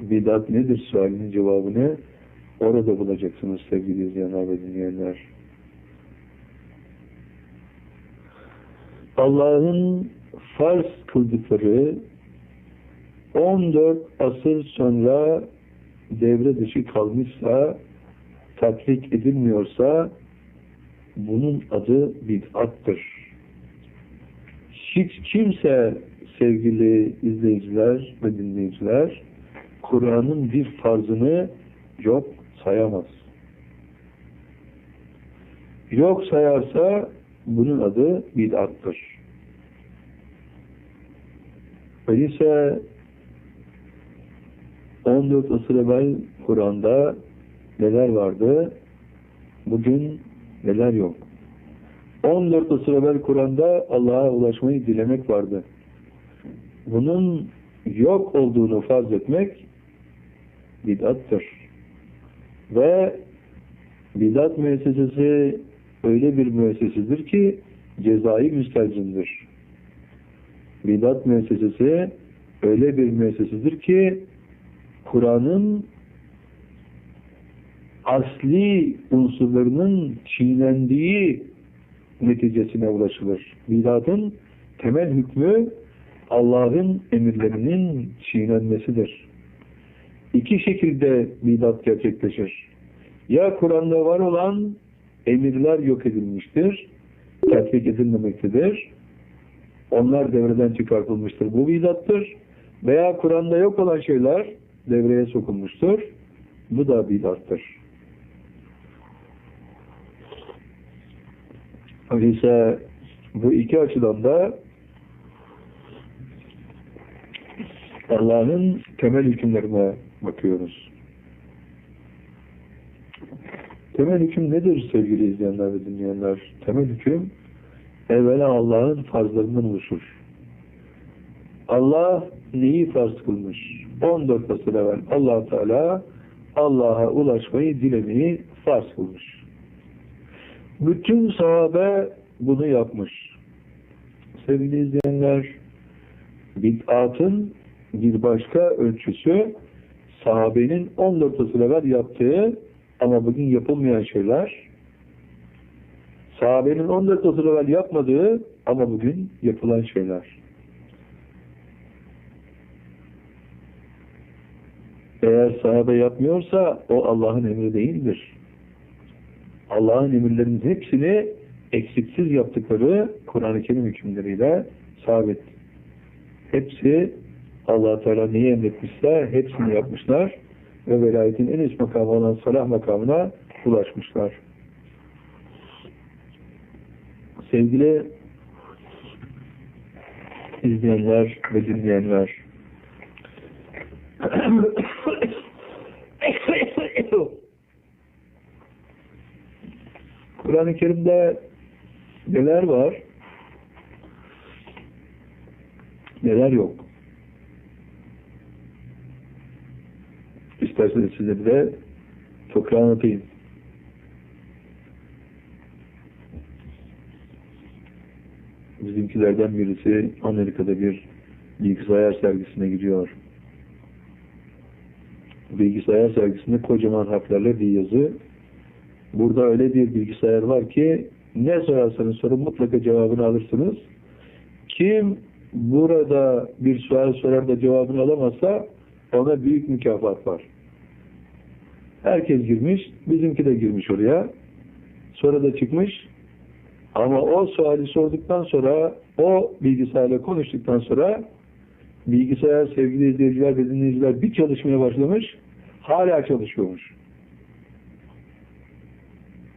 bidat nedir sualinin cevabını orada bulacaksınız sevgili izleyenler ve dinleyenler. Allah'ın farz kıldıkları 14 asır sonra devre dışı kalmışsa, tatbik edilmiyorsa bunun adı bid'attır. Hiç kimse sevgili izleyiciler ve dinleyiciler Kur'an'ın bir farzını yok sayamaz. Yok sayarsa bunun adı bid'attır. Öyleyse 14 asır evvel Kur'an'da neler vardı? Bugün neler yok? 14 asır evvel Kur'an'da Allah'a ulaşmayı dilemek vardı. Bunun yok olduğunu farz etmek bid'attır. Ve bidat müessesesi öyle bir müessesedir ki cezai müstelzimdir. Bidat müessesesi öyle bir müessesedir ki Kur'an'ın asli unsurlarının çiğnendiği neticesine ulaşılır. Bidatın temel hükmü Allah'ın emirlerinin çiğnenmesidir. İki şekilde bidat gerçekleşir. Ya Kur'an'da var olan emirler yok edilmiştir, tatbik edilmemektedir. Onlar devreden çıkartılmıştır. Bu bidattır. Veya Kur'an'da yok olan şeyler devreye sokulmuştur. Bu da bidattır. Öyleyse bu iki açıdan da Allah'ın temel hükümlerine bakıyoruz. Temel hüküm nedir sevgili izleyenler ve dinleyenler? Temel hüküm evvela Allah'ın farzlarından oluşur. Allah neyi farz kılmış? 14 asır evvel allah Teala Allah'a ulaşmayı dilemeyi farz kılmış. Bütün sahabe bunu yapmış. Sevgili izleyenler, bid'atın bir başka ölçüsü sahabenin 14 asır evvel yaptığı ama bugün yapılmayan şeyler sahabenin 14 asır evvel yapmadığı ama bugün yapılan şeyler. Eğer sahabe yapmıyorsa o Allah'ın emri değildir. Allah'ın emirlerinin hepsini eksiksiz yaptıkları Kur'an-ı Kerim hükümleriyle sabit. Hepsi allah Teala neyi emretmişse hepsini yapmışlar ve velayetin en üst makamı olan salah makamına ulaşmışlar. Sevgili izleyenler ve dinleyenler Kur'an-ı Kerim'de neler var? Neler yok? İsterseniz size bir de fıkra anlatayım. Bizimkilerden birisi Amerika'da bir bilgisayar sergisine gidiyor. Bilgisayar sergisinde kocaman harflerle bir yazı. Burada öyle bir bilgisayar var ki ne sorarsanız sorun mutlaka cevabını alırsınız. Kim burada bir sual sorar da cevabını alamazsa ona büyük mükafat var. Herkes girmiş, bizimki de girmiş oraya. Sonra da çıkmış. Ama o suali sorduktan sonra, o bilgisayarla konuştuktan sonra bilgisayar sevgili izleyiciler ve dinleyiciler bir çalışmaya başlamış, hala çalışıyormuş.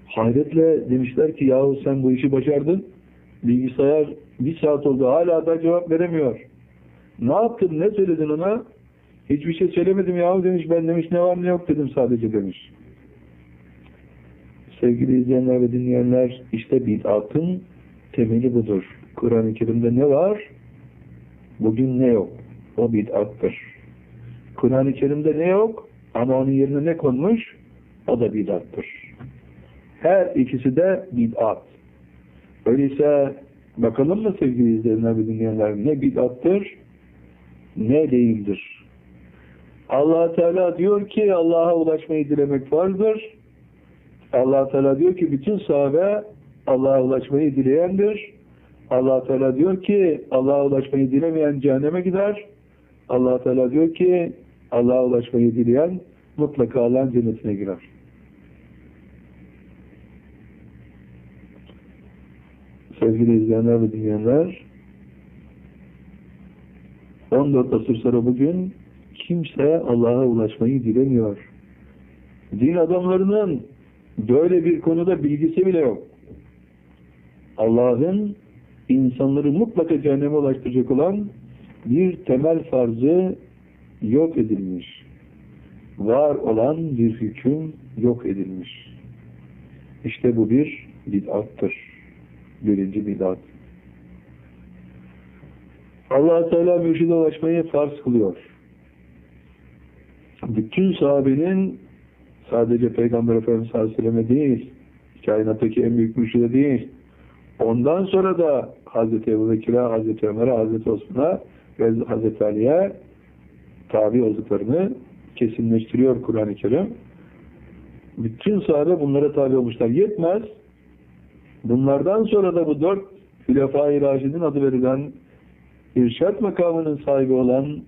Hayretle demişler ki yahu sen bu işi başardın, bilgisayar bir saat oldu hala da cevap veremiyor. Ne yaptın, ne söyledin ona? Hiçbir şey söylemedim yahu demiş, ben demiş ne var ne yok dedim sadece demiş. Sevgili izleyenler ve dinleyenler, işte bid'atın temeli budur. Kur'an-ı Kerim'de ne var? Bugün ne yok? O bid'attır. Kur'an-ı Kerim'de ne yok? Ama onun yerine ne konmuş? O da bid'attır. Her ikisi de bid'at. Öyleyse bakalım mı sevgili izleyenler ve dinleyenler ne bid'attır ne değildir. Allah Teala diyor ki Allah'a ulaşmayı dilemek vardır. allah Teala diyor ki bütün sahabe Allah'a ulaşmayı dileyendir. allah Teala diyor ki Allah'a ulaşmayı dilemeyen cehenneme gider. allah Teala diyor ki Allah'a ulaşmayı dileyen mutlaka Allah'ın cennetine girer. Sevgili izleyenler ve dinleyenler 14 asır sonra bugün kimse Allah'a ulaşmayı dilemiyor. Din adamlarının böyle bir konuda bilgisi bile yok. Allah'ın insanları mutlaka cehenneme ulaştıracak olan bir temel farzı yok edilmiş. Var olan bir hüküm yok edilmiş. İşte bu bir bid'attır. Birinci bid'at. allah Teala mürşide ulaşmayı farz kılıyor. Bütün sahabenin sadece Peygamber Efendimiz sallallahu aleyhi ve selleme değil, kainattaki en büyük mürşide değil, ondan sonra da Hazreti Ebu Bekir'e, Hazreti Ömer'e, Hazreti Osman'a ve Hazreti Ali'ye tabi olduklarını kesinleştiriyor Kur'an-ı Kerim. Bütün sahabe bunlara tabi olmuşlar. Yetmez. Bunlardan sonra da bu dört Hülefai Raşid'in adı verilen irşat makamının sahibi olan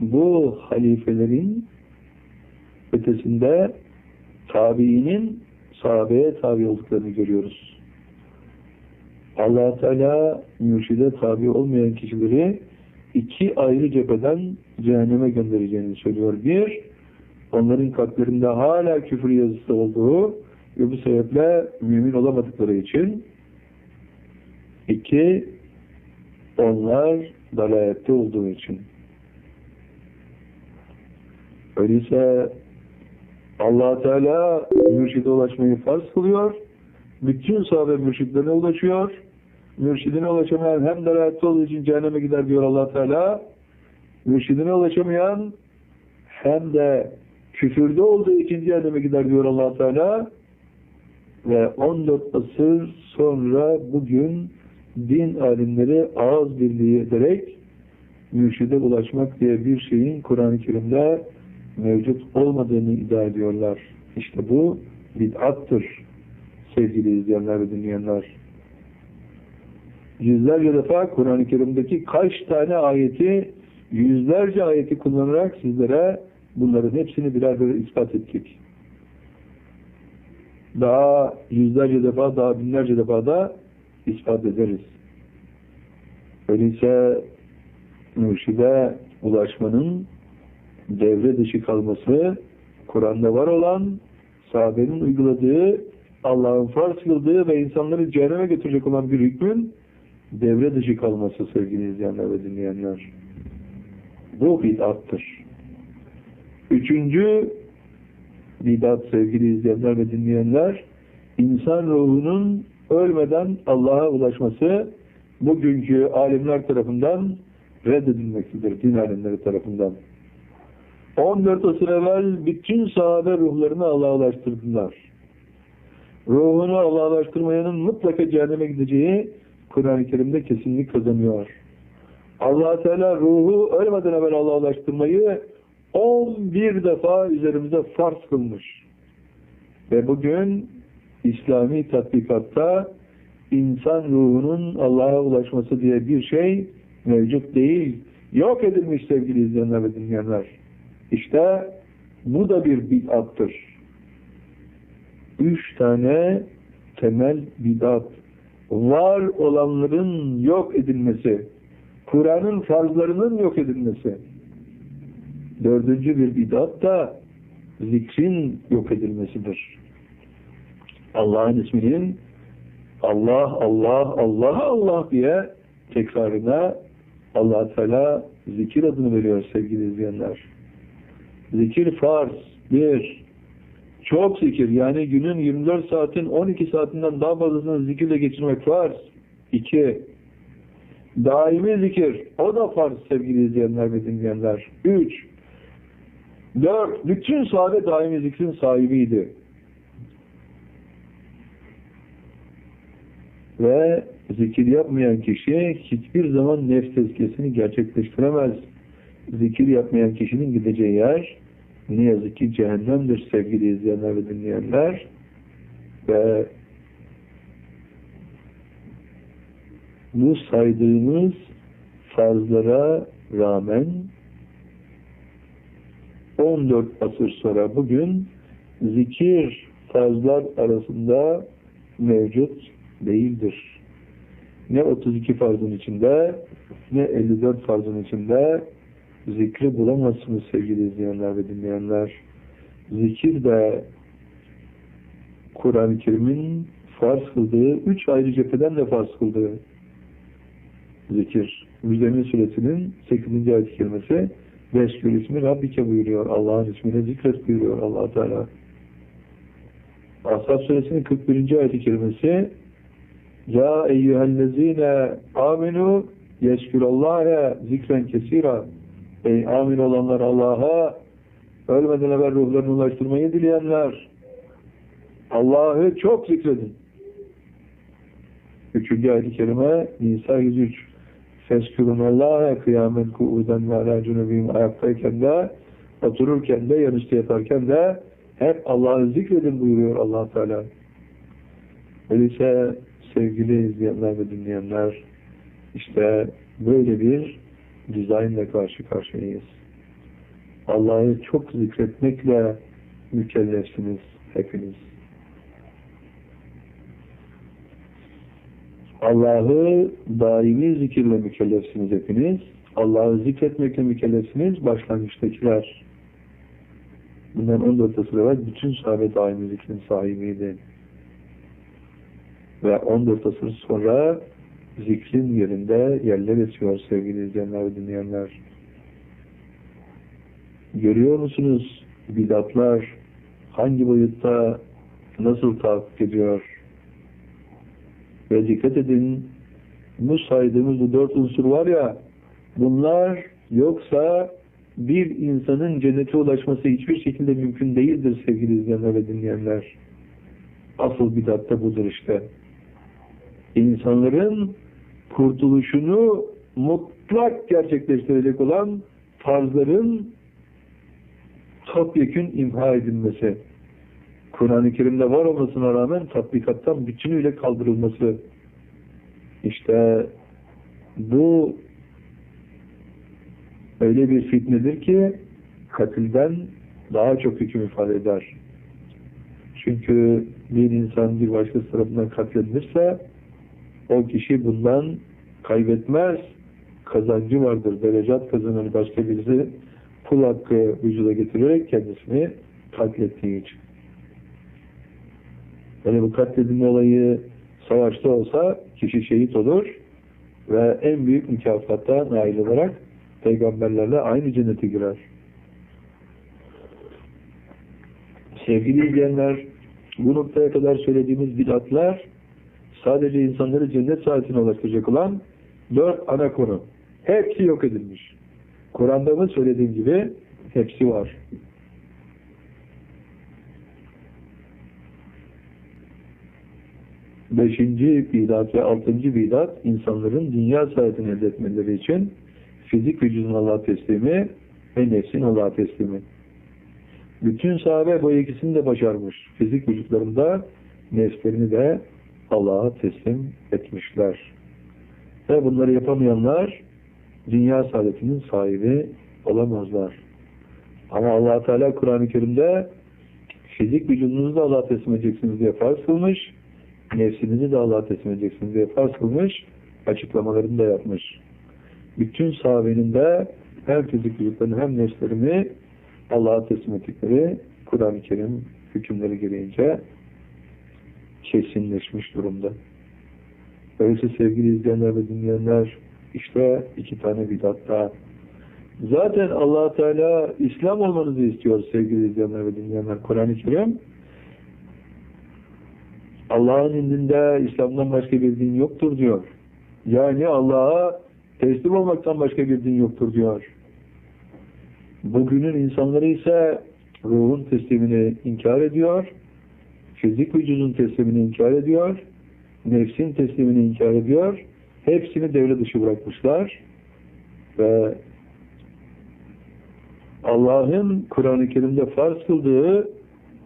bu halifelerin ötesinde tabiinin sahabeye tabi olduklarını görüyoruz. allah Teala mürşide tabi olmayan kişileri iki ayrı cepheden cehenneme göndereceğini söylüyor. Bir, onların kalplerinde hala küfür yazısı olduğu ve bu sebeple mümin olamadıkları için iki, onlar dalayette olduğu için. Öyleyse allah Teala mürşide ulaşmayı farz kılıyor. Bütün sahabe mürşidlerine ulaşıyor. Mürşidine ulaşamayan hem dalayette olduğu için cehenneme gider diyor allah Teala. Mürşidine ulaşamayan hem de küfürde olduğu için cehenneme gider diyor allah Teala. Ve 14 asır sonra bugün din alimleri ağız birliği ederek mürşide ulaşmak diye bir şeyin Kur'an-ı Kerim'de mevcut olmadığını iddia ediyorlar. İşte bu bid'attır sevgili izleyenler ve dinleyenler. Yüzlerce defa Kur'an-ı Kerim'deki kaç tane ayeti yüzlerce ayeti kullanarak sizlere bunların hepsini birer birer ispat ettik. Daha yüzlerce defa, daha binlerce defa da ispat ederiz. Öyleyse mürşide ulaşmanın devre dışı kalması, Kur'an'da var olan, sahabenin uyguladığı, Allah'ın farz kıldığı ve insanları cehenneme götürecek olan bir hükmün devre dışı kalması sevgili izleyenler ve dinleyenler. Bu bid'attır. Üçüncü bidat sevgili izleyenler ve dinleyenler, insan ruhunun ölmeden Allah'a ulaşması bugünkü alimler tarafından reddedilmektedir, din alimleri tarafından. 14 asır evvel bütün sahabe ruhlarını Allah'a ulaştırdılar. Ruhunu Allah'a ulaştırmayanın mutlaka cehenneme gideceği Kur'an-ı Kerim'de kesinlik kazanıyor. allah Teala ruhu ölmeden evvel Allah'a ulaştırmayı 11 defa üzerimize farz kılmış. Ve bugün İslami tatbikatta insan ruhunun Allah'a ulaşması diye bir şey mevcut değil. Yok edilmiş sevgili izleyenler ve dinleyenler. İşte bu da bir bid'attır. Üç tane temel bid'at. Var olanların yok edilmesi. Kur'an'ın farzlarının yok edilmesi. Dördüncü bir bid'at da zikrin yok edilmesidir. Allah'ın isminin Allah, Allah, Allah, Allah diye tekrarına allah Teala zikir adını veriyor sevgili izleyenler. Zikir farz. Bir, çok zikir. Yani günün 24 saatin 12 saatinden daha fazlasını zikirle geçirmek farz. İki, daimi zikir. O da farz sevgili izleyenler ve dinleyenler. Üç, dört, bütün sahabe daimi zikrin sahibiydi. Ve zikir yapmayan kişi hiçbir zaman nefs tezkiyesini gerçekleştiremez. Zikir yapmayan kişinin gideceği yer ne yazık ki cehennemdir sevgili izleyenler ve dinleyenler ve bu saydığımız farzlara rağmen 14 asır sonra bugün zikir farzlar arasında mevcut değildir. Ne 32 farzın içinde ne 54 farzın içinde zikri bulamazsınız sevgili izleyenler ve dinleyenler. Zikir de Kur'an-ı Kerim'in farz kıldığı, üç ayrı cepheden de farz kıldığı zikir. Müzdemin suresinin 8. ayet-i kerimesi Veşkül ismi Rabbike buyuruyor. Allah'ın ismini zikret buyuruyor allah Teala. Ashab suresinin 41. ayet-i kerimesi Ya eyyühellezine aminu yeşkürallâhe zikren kesira Ey amin olanlar Allah'a ölmeden evvel ruhlarını ulaştırmayı dileyenler Allah'ı çok zikredin. Üçüncü ayet-i kerime Nisa 103 Feskürün Allah'a kıyamen ku'uden ve ala cunubim ayaktayken de otururken de yanışta yatarken de hep Allah'ı zikredin buyuruyor allah Teala. Öyleyse sevgili izleyenler ve dinleyenler işte böyle bir dizaynla karşı karşıyayız. Allah'ı çok zikretmekle mükellefsiniz hepiniz. Allah'ı daimi zikirle mükellefsiniz hepiniz. Allah'ı zikretmekle mükellefsiniz başlangıçtakiler. Bundan 14 asır evvel bütün sahabe daimi zikrin sahibiydi. Ve 14 asır sonra zikrin yerinde yerler esiyor sevgili izleyenler dinleyenler. Görüyor musunuz bidatlar hangi boyutta nasıl tahakkuk ediyor? Ve dikkat edin bu saydığımız dört unsur var ya bunlar yoksa bir insanın cennete ulaşması hiçbir şekilde mümkün değildir sevgili izleyenler ve dinleyenler. Asıl bidat da budur işte. İnsanların kurtuluşunu mutlak gerçekleştirecek olan farzların topyekün imha edilmesi. Kur'an-ı Kerim'de var olmasına rağmen tatbikattan bütünüyle kaldırılması. İşte bu öyle bir fitnedir ki katilden daha çok hüküm ifade eder. Çünkü bir insan bir başkası tarafından katledilirse o kişi bundan kaybetmez. Kazancı vardır. Derecat kazanır başka birisi pul hakkı vücuda getirerek kendisini katlettiği için. Yani bu katledilme olayı savaşta olsa kişi şehit olur ve en büyük mükafatta nail olarak peygamberlerle aynı cennete girer. Sevgili izleyenler, bu noktaya kadar söylediğimiz bidatlar sadece insanları cennet saatine ulaştıracak olan dört ana konu. Hepsi yok edilmiş. Kur'an'da mı söylediğim gibi hepsi var. Beşinci bidat ve altıncı bidat insanların dünya saatini elde etmeleri için fizik vücudun Allah'a teslimi ve nefsin Allah'a teslimi. Bütün sahabe bu ikisini de başarmış. Fizik vücutlarında nefslerini de Allah'a teslim etmişler. Ve bunları yapamayanlar dünya saadetinin sahibi olamazlar. Ama allah Teala Kur'an-ı Kerim'de fizik vücudunuzu da Allah'a teslim edeceksiniz diye farz kılmış, nefsinizi de Allah'a teslim edeceksiniz diye farz kılmış, açıklamalarını da yapmış. Bütün sahabenin de hem fizik vücutlarını hem nefslerini Allah'a teslim ettikleri Kur'an-ı Kerim hükümleri gereğince kesinleşmiş durumda. Öyleyse sevgili izleyenler ve dinleyenler işte iki tane bidat daha. Zaten allah Teala İslam olmanızı istiyor sevgili izleyenler ve dinleyenler. Kur'an-ı Kerim Allah'ın indinde İslam'dan başka bir din yoktur diyor. Yani Allah'a teslim olmaktan başka bir din yoktur diyor. Bugünün insanları ise ruhun teslimini inkar ediyor, fizik vücudun teslimini inkar ediyor, nefsin teslimini inkar ediyor, hepsini devre dışı bırakmışlar ve Allah'ın Kur'an-ı Kerim'de farz kıldığı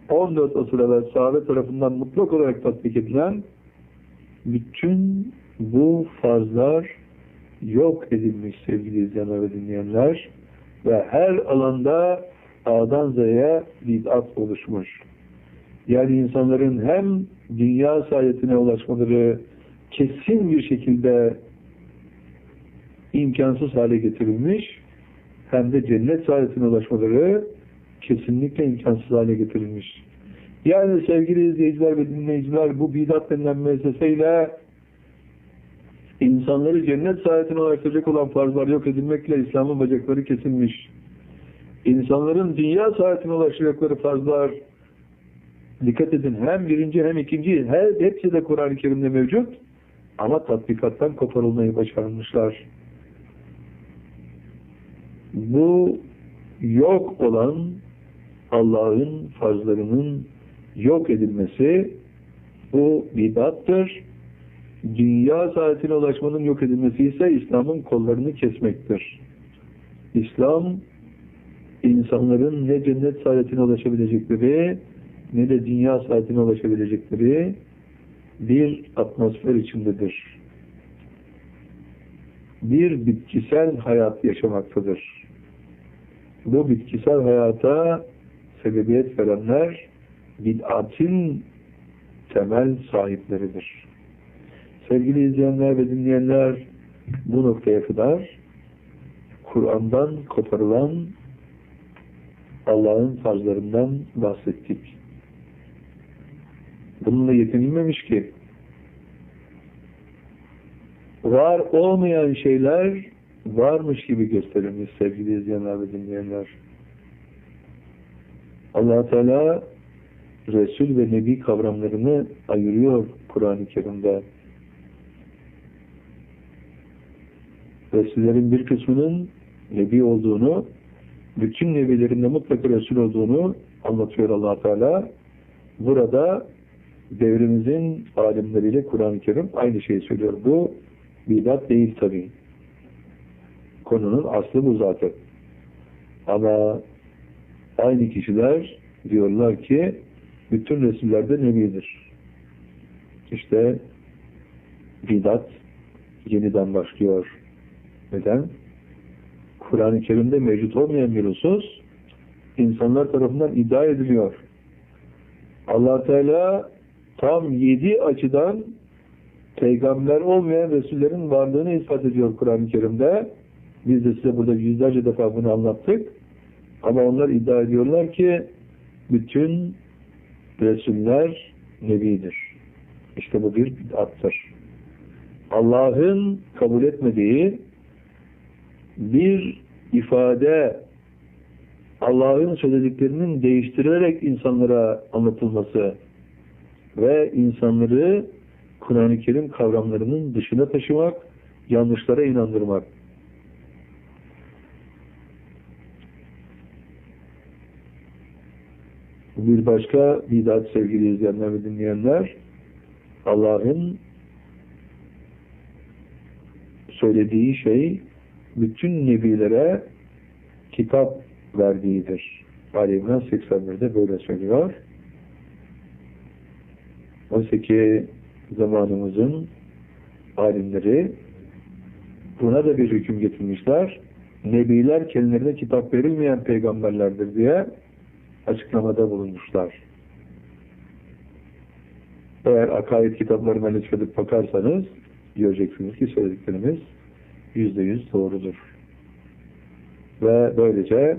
14 asır evvel sahabe tarafından mutlak olarak tatbik edilen bütün bu farzlar yok edilmiş sevgili izleyenler ve dinleyenler ve her alanda A'dan Z'ye bid'at oluşmuş. Yani insanların hem dünya saadetine ulaşmaları kesin bir şekilde imkansız hale getirilmiş hem de cennet saadetine ulaşmaları kesinlikle imkansız hale getirilmiş. Yani sevgili izleyiciler ve dinleyiciler bu bidat denilen müesseseyle insanları cennet saadetine ulaştıracak olan farzlar yok edilmekle İslam'ın bacakları kesilmiş. İnsanların dünya saadetine ulaşacakları farzlar dikkat edin hem birinci hem ikinci her, hepsi de Kur'an-ı Kerim'de mevcut ama tatbikattan koparılmayı başarmışlar. Bu yok olan Allah'ın farzlarının yok edilmesi bu bidattır. Dünya saadetine ulaşmanın yok edilmesi ise İslam'ın kollarını kesmektir. İslam insanların ne cennet saadetine ulaşabilecekleri ne de dünya saadetine ulaşabilecekleri bir atmosfer içindedir. Bir bitkisel hayat yaşamaktadır. Bu bitkisel hayata sebebiyet verenler bid'atin temel sahipleridir. Sevgili izleyenler ve dinleyenler bu noktaya kadar Kur'an'dan koparılan Allah'ın farzlarından bahsettik. Bununla yetinilmemiş ki var olmayan şeyler varmış gibi gösterilmiş sevgili izleyenler ve dinleyenler. allah Teala Resul ve Nebi kavramlarını ayırıyor Kur'an-ı Kerim'de. Resullerin bir kısmının Nebi olduğunu, bütün Nebilerinde mutlaka Resul olduğunu anlatıyor allah Teala. Burada devrimizin alimleriyle Kur'an-ı Kerim aynı şeyi söylüyor. Bu bidat değil tabi. Konunun aslı bu zaten. Ama aynı kişiler diyorlar ki bütün Resullerde Nebidir. İşte bidat yeniden başlıyor. Neden? Kur'an-ı Kerim'de mevcut olmayan bir husus insanlar tarafından iddia ediliyor. allah Teala tam yedi açıdan peygamber olmayan Resullerin varlığını ispat ediyor Kur'an-ı Kerim'de. Biz de size burada yüzlerce defa bunu anlattık. Ama onlar iddia ediyorlar ki bütün Resuller Nebidir. İşte bu bir bid'attır. Allah'ın kabul etmediği bir ifade Allah'ın söylediklerinin değiştirilerek insanlara anlatılması ve insanları Kur'an-ı Kerim kavramlarının dışına taşımak, yanlışlara inandırmak. Bir başka bidat sevgili izleyenler ve dinleyenler Allah'ın söylediği şey bütün nebilere kitap verdiğidir. Ali İmran 81'de böyle söylüyor. Oysa ki zamanımızın alimleri buna da bir hüküm getirmişler. Nebiler kendilerine kitap verilmeyen peygamberlerdir diye açıklamada bulunmuşlar. Eğer akaid kitaplarına lütfedip bakarsanız göreceksiniz ki söylediklerimiz yüzde yüz doğrudur. Ve böylece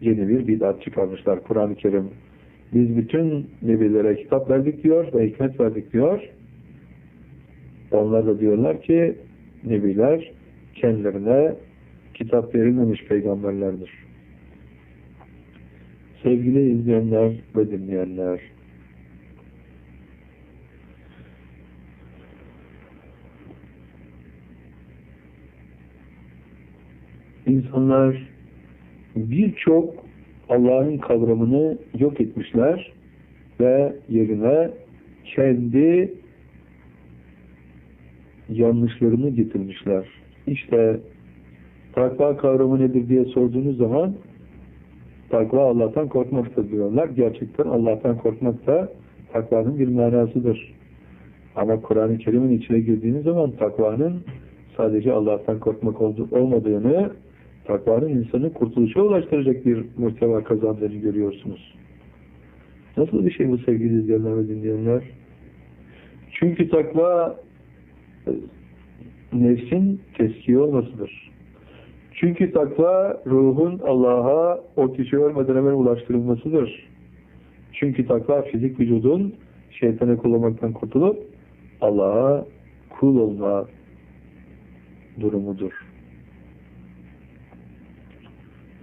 yeni bir bid'at çıkarmışlar. Kur'an-ı Kerim biz bütün nebilere kitap verdik diyor ve hikmet verdik diyor. Onlar da diyorlar ki nebiler kendilerine kitap verilmemiş peygamberlerdir. Sevgili izleyenler ve dinleyenler, insanlar birçok Allah'ın kavramını yok etmişler ve yerine kendi yanlışlarını getirmişler. İşte takva kavramı nedir diye sorduğunuz zaman Takva Allah'tan korkmaktır diyorlar. Gerçekten Allah'tan korkmak da takvanın bir manasıdır. Ama Kur'an-ı Kerim'in içine girdiğiniz zaman takvanın sadece Allah'tan korkmak olmadığını, takvanın insanı kurtuluşa ulaştıracak bir muhteva kazandığını görüyorsunuz. Nasıl bir şey bu sevgili izleyenler ve dinleyenler? Çünkü takva e, nefsin teskiye olmasıdır. Çünkü takva ruhun Allah'a o kişi ölmeden hemen ulaştırılmasıdır. Çünkü takva fizik vücudun şeytanı kullanmaktan kurtulup Allah'a kul olma durumudur.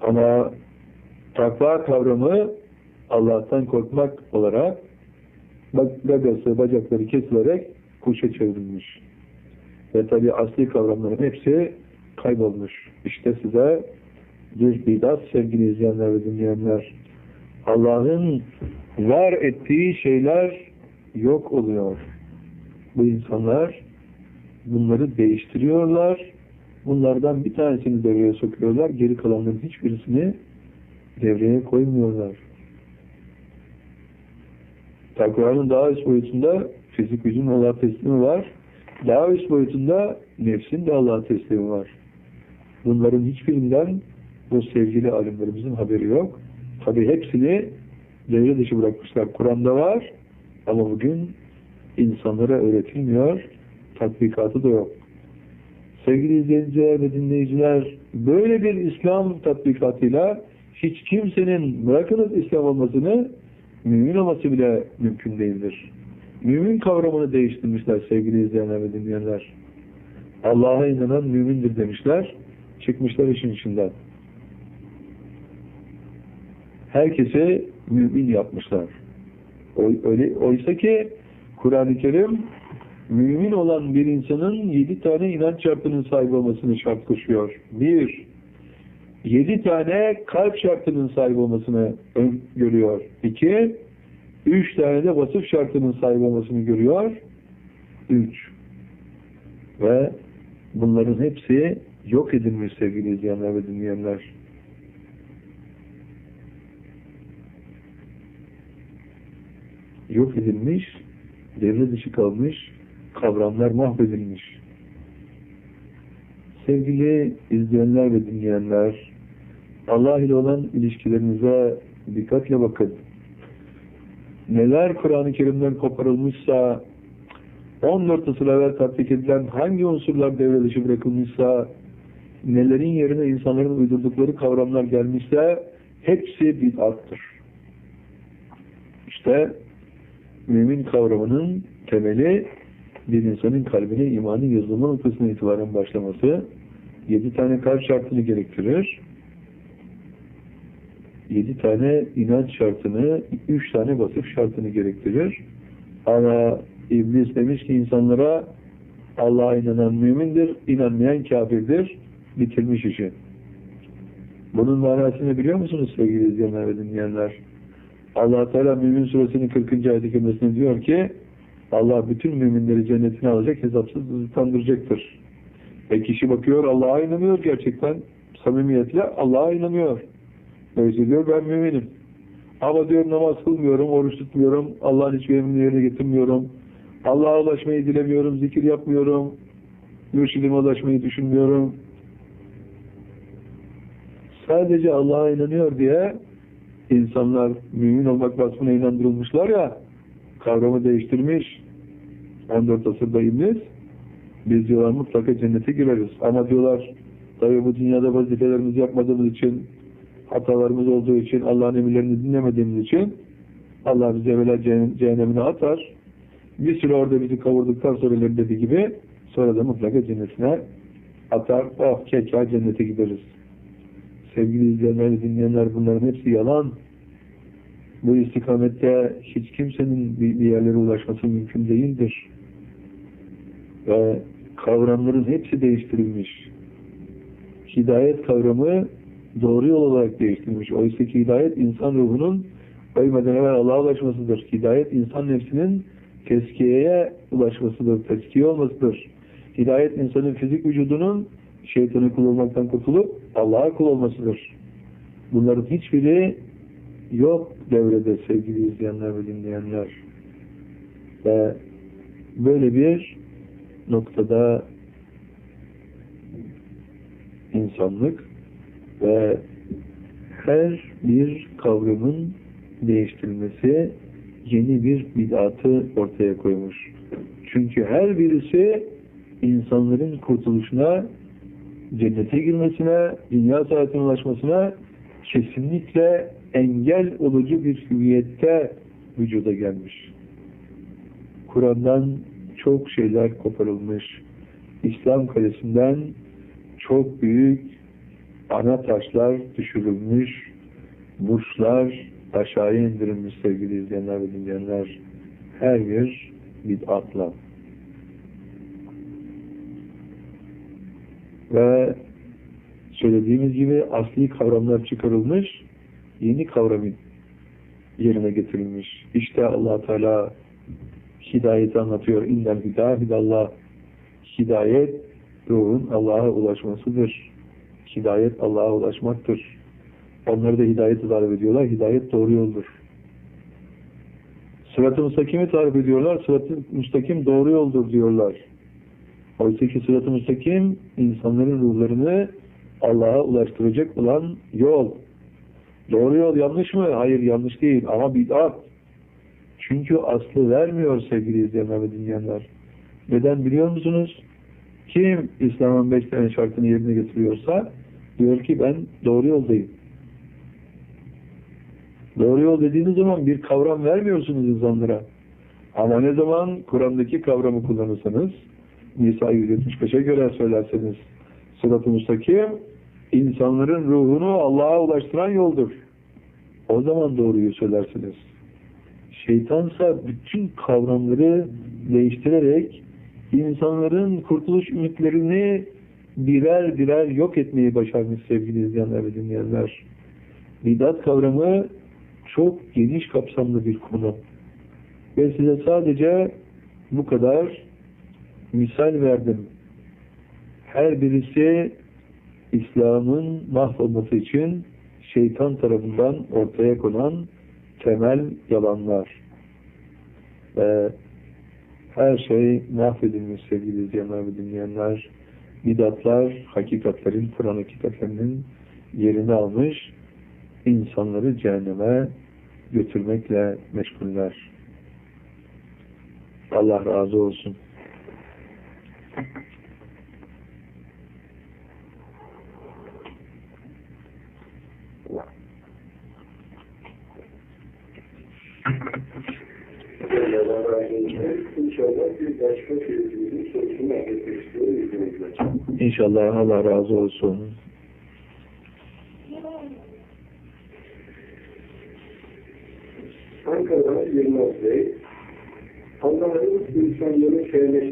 Ama takva kavramı Allah'tan korkmak olarak gagası, bacakları kesilerek kuşa çevrilmiş. Ve tabi asli kavramların hepsi kaybolmuş. İşte size bir bidat sevgili izleyenler ve dinleyenler. Allah'ın var ettiği şeyler yok oluyor. Bu insanlar bunları değiştiriyorlar. Bunlardan bir tanesini devreye sokuyorlar. Geri kalanların hiçbirisini devreye koymuyorlar. Takvanın daha üst boyutunda fizik gücün Allah'a teslimi var. Daha üst boyutunda nefsin de Allah'a teslimi var. Bunların hiçbirinden bu sevgili alimlerimizin haberi yok. Tabi hepsini devre dışı bırakmışlar. Kur'an'da var ama bugün insanlara öğretilmiyor. Tatbikatı da yok. Sevgili izleyiciler ve dinleyiciler böyle bir İslam tatbikatıyla hiç kimsenin bırakınız İslam olmasını mümin olması bile mümkün değildir. Mümin kavramını değiştirmişler sevgili izleyenler ve dinleyenler. Allah'a inanan mümindir demişler. Çıkmışlar işin içinden. Herkese mümin yapmışlar. Oysa ki Kur'an-ı Kerim mümin olan bir insanın yedi tane inanç şartının sahibi olmasını şart koşuyor. Bir, yedi tane kalp şartının sahibi olmasını görüyor. İki, üç tane de vasıf şartının sahibi olmasını görüyor. Üç. Ve bunların hepsi yok edilmiş sevgili izleyenler ve dinleyenler. Yok edilmiş, devre dışı kalmış, kavramlar mahvedilmiş. Sevgili izleyenler ve dinleyenler, Allah ile olan ilişkilerinize dikkatle bakın. Neler Kur'an-ı Kerim'den koparılmışsa, 14 asır evvel tatbik edilen hangi unsurlar devre dışı bırakılmışsa, nelerin yerine insanların uydurdukları kavramlar gelmişse, hepsi bid'attır. İşte mümin kavramının temeli bir insanın kalbine imanın yazılma noktasına itibaren başlaması yedi tane kalp şartını gerektirir. Yedi tane inanç şartını, üç tane vasıf şartını gerektirir. Ama İblis demiş ki insanlara Allah'a inanan mümindir, inanmayan kafirdir. Bitirmiş işi. Bunun manasını biliyor musunuz sevgili izleyenler ve dinleyenler? allah Teala Mümin Suresinin 40. ayet-i diyor ki Allah bütün müminleri cennetine alacak, hesapsız rızıklandıracaktır. E kişi bakıyor Allah'a inanıyor gerçekten. Samimiyetle Allah'a inanıyor. Öyleyse diyor ben müminim. Ama diyor namaz kılmıyorum, oruç tutmuyorum, Allah'ın hiçbir emrini yerine getirmiyorum. Allah'a ulaşmayı dilemiyorum, zikir yapmıyorum, mürşidime ulaşmayı düşünmüyorum. Sadece Allah'a inanıyor diye insanlar mümin olmak vasfına inandırılmışlar ya, kavramı değiştirmiş, 14 asırda iblis biz diyorlar mutlaka cennete gireriz. Ama diyorlar tabi bu dünyada vazifelerimizi yapmadığımız için hatalarımız olduğu için Allah'ın emirlerini dinlemediğimiz için Allah bizi evvela cehennemine atar. Bir süre orada bizi kavurduktan sonra dediği gibi sonra da mutlaka cennetine atar. Oh keka cennete gideriz. Sevgili izleyenler dinleyenler bunların hepsi yalan. Bu istikamette hiç kimsenin bir yerlere ulaşması mümkün değildir ve kavramların hepsi değiştirilmiş. Hidayet kavramı doğru yol olarak değiştirilmiş. Oysa ki hidayet insan ruhunun ölmeden evvel Allah'a ulaşmasıdır. Hidayet insan nefsinin tezkiyeye ulaşmasıdır, tezkiye olmasıdır. Hidayet insanın fizik vücudunun şeytanı kul olmaktan kurtulup Allah'a kul olmasıdır. Bunların hiçbiri yok devrede sevgili izleyenler ve dinleyenler. Ve böyle bir noktada insanlık ve her bir kavramın değiştirilmesi yeni bir bid'atı ortaya koymuş. Çünkü her birisi insanların kurtuluşuna, cennete girmesine, dünya saadetine ulaşmasına kesinlikle engel olucu bir hüviyette vücuda gelmiş. Kur'an'dan çok şeyler koparılmış. İslam kalesinden çok büyük ana taşlar düşürülmüş, burçlar aşağıya indirilmiş sevgili izleyenler ve dinleyenler. Her bir bid'atla. Ve söylediğimiz gibi asli kavramlar çıkarılmış, yeni kavram yerine getirilmiş. İşte allah Teala hidayeti anlatıyor. İnnel hidâ hidallah. Hidayet ruhun Allah'a ulaşmasıdır. Hidayet Allah'a ulaşmaktır. Onları da hidayeti tarif ediyorlar. Hidayet doğru yoldur. Sırat-ı müstakimi tarif ediyorlar. Sırat-ı müstakim doğru yoldur diyorlar. Oysa ki sırat-ı müstakim insanların ruhlarını Allah'a ulaştıracak olan yol. Doğru yol yanlış mı? Hayır yanlış değil ama bid'at. Çünkü aslı vermiyor sevgili izleyenler ve dinleyenler. Neden biliyor musunuz? Kim İslam'ın beş tane şartını yerine getiriyorsa diyor ki ben doğru yoldayım. Doğru yol dediğiniz zaman bir kavram vermiyorsunuz insanlara. Ama ne zaman Kur'an'daki kavramı kullanırsanız Nisa 175'e göre söylerseniz sırat-ı müstakim insanların ruhunu Allah'a ulaştıran yoldur. O zaman doğruyu söylersiniz. Şeytansa bütün kavramları değiştirerek insanların kurtuluş ümitlerini birer birer yok etmeyi başarmış sevgili izleyenler ve dinleyenler. Bidat kavramı çok geniş kapsamlı bir konu. Ben size sadece bu kadar misal verdim. Her birisi İslam'ın mahvolması için şeytan tarafından ortaya konan temel yalanlar. Ve her şey mahvedilmiş sevgili ve dinleyenler. Bidatlar, hakikatlerin, Kur'an hakikatlerinin yerini almış, insanları cehenneme götürmekle meşguller. Allah razı olsun. İnşallah bir başka sevgilimizin sorusunu halletmek istiyor izninizle. İnşallah Allah razı olsun. Ankara'da Yılmaz Bey, Allah'ın insanları sevmesi